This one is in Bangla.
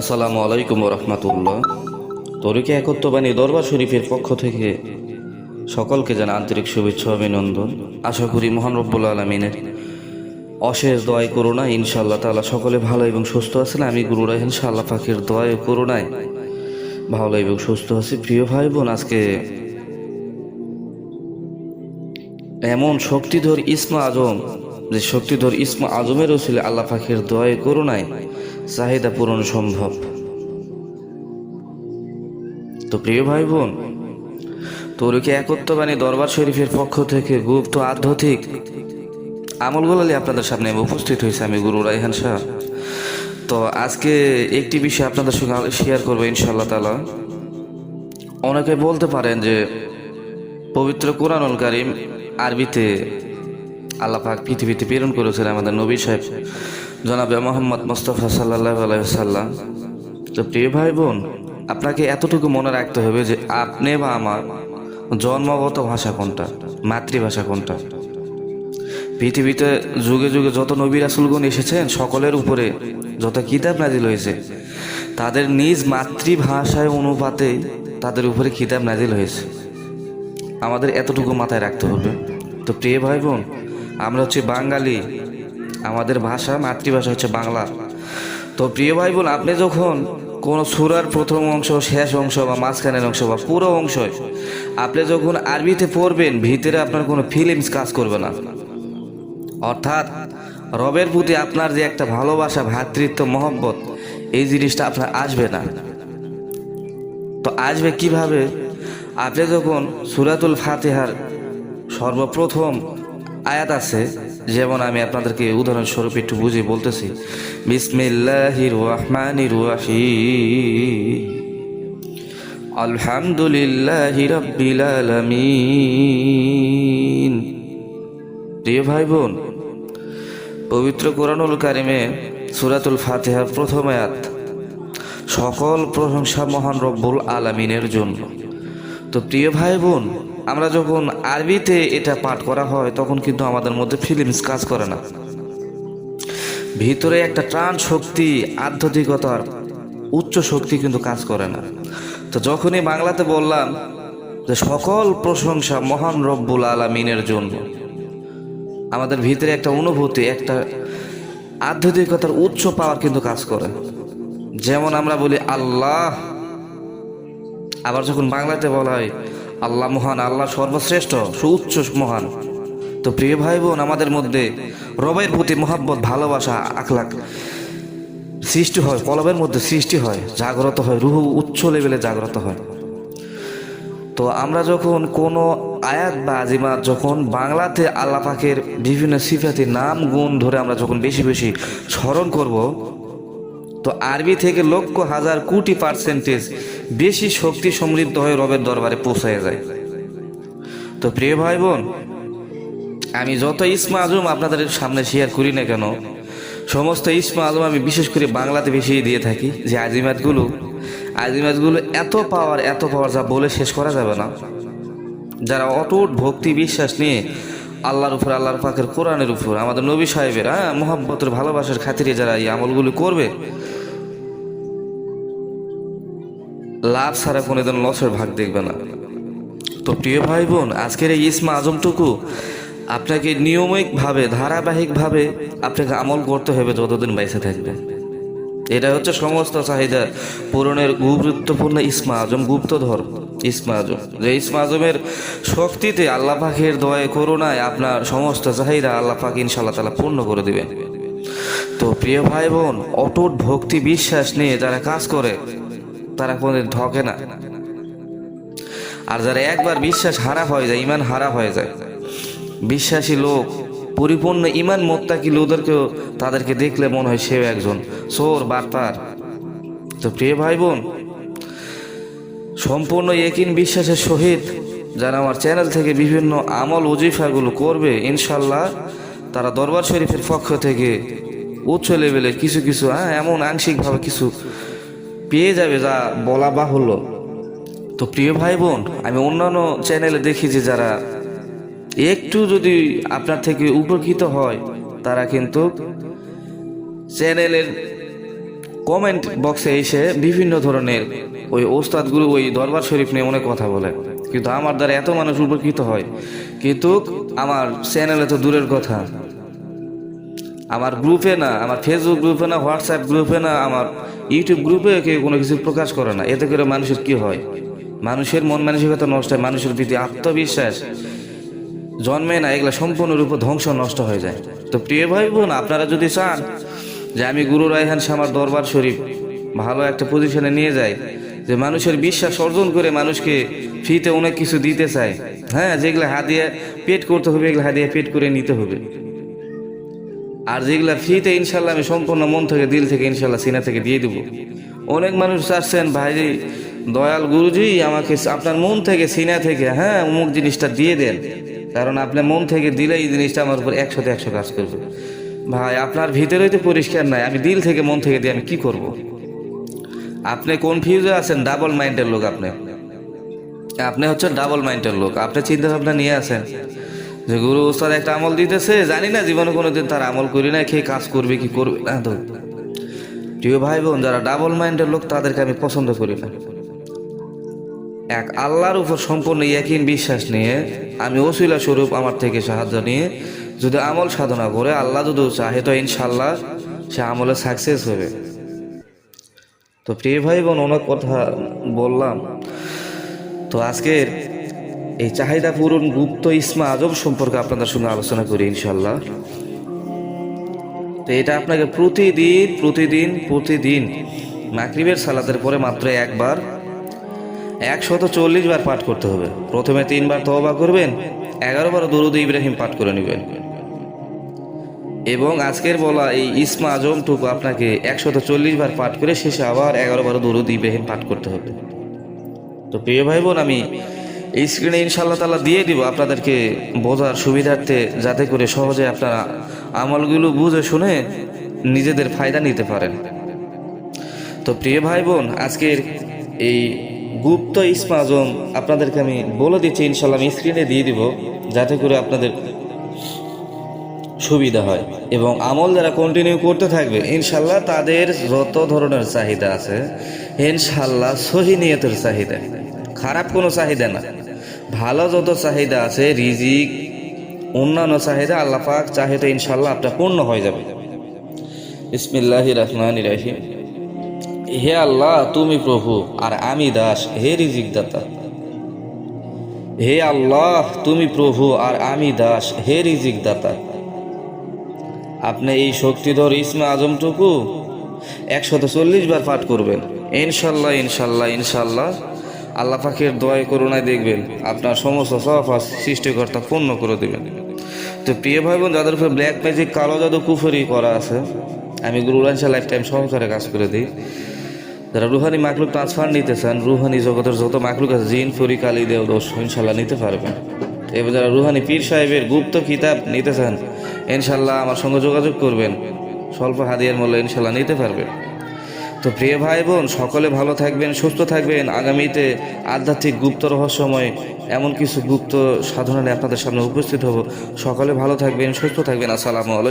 আসসালামু আলাইকুম রহমতুল্লাহ। তরিকে একত্রবাণী দরবার শরীফের পক্ষ থেকে সকলকে যেন আন্তরিক শুভেচ্ছা অভিনন্দন। আশা করি মহান রব্বুল আলমিনের অশেষ দয় করুণা ইনশাআল্লাহ তালা সকলে ভালো এবং সুস্থ আছেন। আমি গুরু রাহেন শাল্লাহ পাখির দয় করুণায় ভালো এবং সুস্থ আছি। প্রিয় ভাই বোন আজকে এমন শক্তিধর ইসমা আজম, যে শক্তিধর ইসমা আজমেরও ছিল আল্লাহ পাখির দয় করোনায় চাহিদা পূরণ সম্ভব। তো প্রিয় ভাই বোন তরুকে একত্রবাণী দরবার শরীফের পক্ষ থেকে গুপ্ত আধ্যাত্মিক আমলগুলো আপনাদের সামনে উপস্থিত হয়েছে, আমি গুরু রাইহান শাহ তো আজকে একটি বিষয় আপনাদের সঙ্গে শেয়ার করব ইনশাল্লাহ তালা অনেকে বলতে পারেন যে, পবিত্র কোরআনুল কারিম আরবিতে আল্লাহ পাক পৃথিবীতে প্রেরণ করেছেন আমাদের নবী সাহেব। জনাবে মোহাম্মদ মোস্তফা সাল্লাহ আলাইসাল্লাম তো প্রিয় ভাই বোন আপনাকে এতটুকু মনে রাখতে হবে যে আপনি বা আমার জন্মগত ভাষা কোনটা, মাতৃভাষা কোনটা? পৃথিবীতে যুগে যুগে যত নবী রাসুলগণ এসেছেন, সকলের উপরে যত কিতাব নাজিল হয়েছে, তাদের নিজ মাতৃভাষায় অনুপাতে তাদের উপরে কিতাব নাজিল হয়েছে। আমাদের এতটুকু মাথায় রাখতে হবে। তো প্রিয় ভাই বোন আমরা হচ্ছে বাঙালি আমাদের ভাষা, মাতৃভাষা হচ্ছে বাংলা। তো প্রিয় ভাই বোন আপনি যখন কোনো সুরার প্রথম অংশ, শেষ অংশ বা মাঝখানের অংশ বা পুরো অংশ আপনি যখন আরবিতে পড়বেন, ভিতরে আপনার কোনো ফিলিংস কাজ করবে না। অর্থাৎ রবের প্রতি আপনার যে একটা ভালোবাসা, ভ্রাতৃত্ব, মহব্বত, এই জিনিসটা আপনার আসবে না। তো আসবে কীভাবে? আপনি যখন সুরাতুল ফাতেহার সর্বপ্রথম আয়াত আছে যেমন আমি আপনাদেরকে উদাহরণস্বরূপ একটু বুঝে বলতেছি। বিসমিল্লাহির রহমানির রহিম আলহামদুলিল্লাহি রাব্বিল আলামিন প্রিয় ভাই বোন পবিত্র কোরআনুল কারিমে সুরাতুল ফাতিহার প্রথম আয়াত, সকল প্রশংসা মহান রব্বুল আলামিনের জন্য। তো প্রিয় ভাই বোন আমরা যখন আরবিতে এটা পাঠ করা হয়, তখন কিন্তু আমাদের মধ্যে ফিলিংস কাজ করে না। ভিতরে একটা প্রাণ শক্তি, আধ্যাত্মিকতার উচ্চ শক্তি কিন্তু কাজ করে না। তো যখনই বাংলাতে বললাম যে সকল প্রশংসা মহান রব্বুল আলামিনের জন্য, আমাদের ভিতরে একটা অনুভূতি, একটা আধ্যাত্মিকতার উচ্চ পাওয়ার কিন্তু কাজ করে। যেমন আমরা বলি আল্লাহ, আবার যখন বাংলাতে বলা হয় আল্লাহ মহান, আল্লাহ সর্বশ্রেষ্ঠ, সুউচ্চ মহান। তো প্রিয় ভাই বোন আমাদের মধ্যে রবের প্রতি মহাব্বত, ভালোবাসা, আখলাখ সৃষ্টি হয়, কলবের মধ্যে সৃষ্টি হয়, জাগ্রত হয়, রুহু উচ্চ লেভেলে জাগ্রত হয়। তো আমরা যখন কোনো আয়াত বা আজিমাত যখন বাংলাতে আল্লাহ পাকের বিভিন্ন সিফাতি নাম, গুণ ধরে আমরা যখন বেশি বেশি স্মরণ করব তো আরবি থেকে লক্ষ হাজার কোটি পার্সেন্টেজ বেশি শক্তি সমৃদ্ধ হয়ে রবের দরবারে পৌঁছায় যায়। তো প্রিয় ভাই বোন আমি যত ইসমা আজম আপনাদের সামনে শেয়ার করি না কেন, সমস্ত ইসমা আজম আমি বিশেষ করে বাংলাতে বেশি দিয়ে থাকি যে আজিমাতগুলো আজিমাতগুলো এত পাওয়ার এত পাওয়ার যা বলে শেষ করা যাবে না। যারা অটুট ভক্তি বিশ্বাস নিয়ে আল্লাহর উপর, আল্লাহর পাকের কোরআনের উপর, আমাদের নবী সাহেবের হ্যাঁ মোহাব্বতের ভালোবাসার খাতিরে যারা এই আমলগুলো করবে লাভ ছাড়া কোনোদিন লসের ভাগ দেখবে না। তো প্রিয় ভাই বোন আজকের এই ইসমা আজমটুকু আপনাকে নিয়মিতভাবে ধারাবাহিকভাবে আপনাকে আমল করতে হবে যতদিন বাইসে থাকবে। এটা হচ্ছে সমস্ত চাহিদা পূরণের গুরুত্বপূর্ণ ইসমা আজম, গুপ্তধর ইসমা আজম। যে ইসমা আজমের শক্তিতে আল্লাহ পাখের দয়ে করোনায় আপনার সমস্ত চাহিদা আল্লাহ পাক ইনশাল্লাহ তালা পূর্ণ করে দিবেন। তো প্রিয় ভাই বোন অটুট ভক্তি বিশ্বাস নিয়ে যারা কাজ করে তারা কোনোদিন ঠকে না। আর যারা একবার বিশ্বাস হারা হয়ে যায় ইমান হারা হয়ে যায়, বিশ্বাসী লোক, পরিপূর্ণ ইমান মোত্তাকি লোকদেরকেও তাদেরকে দেখলে মনে হয় সেও একজন সোর বার্তার। তো প্রিয় ভাই বোন সম্পূর্ণ একিন বিশ্বাসের সহিত যারা আমার চ্যানেল থেকে বিভিন্ন আমল ওজিফাগুলো করবে ইনশাল্লাহ তারা দরবার শরীফের পক্ষ থেকে উচ্চ লেভেলের কিছু কিছু হ্যাঁ এমন আংশিকভাবে কিছু পেয়ে যাবে যা বলা বাহুল্য। তো প্রিয় ভাই বোন আমি অন্যান্য চ্যানেলে দেখি যে যারা একটু যদি আপনার থেকে উপকৃত হয়, তারা কিন্তু চ্যানেলের কমেন্ট বক্সে এসে বিভিন্ন ধরনের ওই ওস্তাদগুলো, ওই দরবার শরীফ নিয়ে অনেক কথা বলে। কিন্তু আমার দ্বারা এত মানুষ উপকৃত হয়। কিন্তু আমার চ্যানেলে তো দূরের কথা। আমার গ্রুপে না, আমার ফেসবুক গ্রুপে না হোয়াটসঅ্যাপ গ্রুপে না, আমার ইউটিউব গ্রুপে কেউ কোনো কিছু প্রকাশ করে না। এতে করে মানুষের কি হয়? মানুষের মন মানসিকতা নষ্ট হয়, মানুষের প্রতি আত্মবিশ্বাস জন্মে না, এগুলো সম্পূর্ণরূপে ধ্বংস নষ্ট হয়ে যায়। তো প্রিয় ভাই বোন আপনারা যদি চান যে আমি গুরু রায়হান শামার দরবার শরীফ ভালো একটা পজিশনে নিয়ে যাই, যে মানুষের বিশ্বাস অর্জন করে মানুষকে ফ্রিতে অনেক কিছু দিতে চায় হ্যাঁ যেগুলো হাদিয়ে পেট করতে হবে, এগুলো হাদিয়ে পেট করে নিতে হবে। আর যেগুলা ফ্রিতে ইনশাল্লাহ আমি সম্পূর্ণ মন থেকে, দিল থেকে ইনশাল্লাহ সিনা থেকে দিয়ে দেবো। অনেক মানুষ চাচ্ছেন, ভাই, দয়াল গুরুজি, আমাকে আপনার মন থেকে, সিনা থেকে হ্যাঁ অমুক জিনিসটা দিয়ে দেন। কারণ আপনার মন থেকে দিলে এই জিনিসটা আমার উপর একশোতে একশো কাজ করবে। ভাই, আপনার ভিতরেই তো পরিষ্কার নাই, আমি দিল থেকে মন থেকে দিয়ে আমি কি করব। আপনি কনফিউজে আছেন ডাবল মাইন্ডের লোক আপনি। আপনি হচ্ছে ডাবল মাইন্ডের লোক। আপনি চিন্তা ভাবনা নিয়ে আছেন। যে গুরু ওস্তাদ একটা আমল দিতেছে, জানি না, জীবনে কোনোদিন তার আমল করি না খেয়ে কাজ করবে, কি করবে না, তো। প্রিয় ভাই বোন যারা ডাবল মাইন্ডের লোক, তাদেরকে আমি পছন্দ করি না। এক, আল্লাহর উপর সম্পূর্ণ ইয়াকিন বিশ্বাস নিয়ে, আমি ওসিলা স্বরূপ আমার থেকে সাহায্য নিয়ে, যদি আমল সাধনা করে, আল্লাহ যদি চাহে, তো ইনশাল্লাহ সে আমলে সাকসেস হবে। তো প্রিয় ভাই বোন অনেক কথা বললাম। তো আজকের এই চাহিদা পূরণ গুপ্ত ইসমা আজব সম্পর্কে আপনাদের সঙ্গে আলোচনা করি ইনশাল্লাহ তো এটা আপনাকে প্রতিদিন প্রতিদিন প্রতিদিন মাকরিবের সালাতের পরে মাত্র একবার একশত চল্লিশ বার পাঠ করতে হবে। প্রথমে তিনবার তওবা করবেন, এগারো বার দরুদ ইব্রাহিম পাঠ করে নেবেন। এবং আজকের বলা এই ইসমা আজমটুকু আপনাকে একশত চল্লিশ বার পাঠ করে শেষে আবার এগারো বার দরুদ ইব্রাহিম পাঠ করতে হবে। তো প্রিয় ভাই বোন আমি এই স্ক্রিনে ইনশাল্লাহ তালা দিয়ে দিব আপনাদেরকে বোঝার সুবিধার্থে, যাতে করে সহজে আপনারা আমলগুলো বুঝে শুনে নিজেদের ফায়দা নিতে পারেন। তো প্রিয় ভাই বোন আজকের এই গুপ্ত ইসমা আজম আপনাদেরকে আমি বলে দিচ্ছি ইনশাল্লাহ আমি স্ক্রিনে দিয়ে দিব, যাতে করে আপনাদের সুবিধা হয় এবং আমল যারা কন্টিনিউ করতে থাকবে ইনশাল্লাহ তাদের যত ধরনের চাহিদা আছে ইনশাল্লাহ সহি নিয়তের চাহিদা। খারাপ কোনো চাহিদা না। ভালো যত চাহিদা আছে, রিজিক, অন্যান্য চাহিদা আল্লাহ পাক চাহে তো ইনশাল্লাহ আপনার পূর্ণ হয়ে যাবে। ইসমিল্লাহ রহমান রাহিম। হে আল্লাহ, তুমি প্রভু আর আমি দাস, হে রিজিক দাতা হে আল্লাহ, তুমি প্রভু আর আমি দাস, হে রিজিক দাতা আপনি এই শক্তিধর ইসমা আজমটুকু একশত চল্লিশ বার পাঠ করবেন। ইনশাল্লাহ ইনশাল্লাহ ইনশাল্লাহ আল্লাহ পাখির দোয়াই করুণায় দেখবেন, আপনার সমস্ত সফাস সৃষ্টিকর্তা পূর্ণ করে দেবেন। তো প্রিয় ভাই বোন যাদের উপরে ব্ল্যাক ম্যাজিক কালো জাদু, কুফরি করা আছে, আমি গুরুরানসা লাইফ টাইম সহকারে কাজ করে দিই। যারা রুহানি মাকলুক ট্রান্সফার নিতে চান, রুহানি জগতের যত মাকলুক আছে, জিন, ফরি, কালী, দেও, দোষ ইনশাল্লাহ নিতে পারবেন। এবার যারা রুহানি পীর সাহেবের গুপ্ত কিতাব নিতে চান ইনশাল্লাহ আমার সঙ্গে যোগাযোগ করবেন। স্বল্প হাদিয়ার মূল্য ইনশাল্লাহ নিতে পারবেন। তো প্রিয় ভাই বোন সকলে ভালো থাকবেন, সুস্থ থাকবেন। আগামীতে আধ্যাত্মিক গুপ্ত রহস্যময় এমন কিছু গুপ্ত সাধনা নিয়ে আপনাদের সামনে উপস্থিত হব। সকলে ভালো থাকবেন, সুস্থ থাকবেন। আসসালামু আলাইকুম।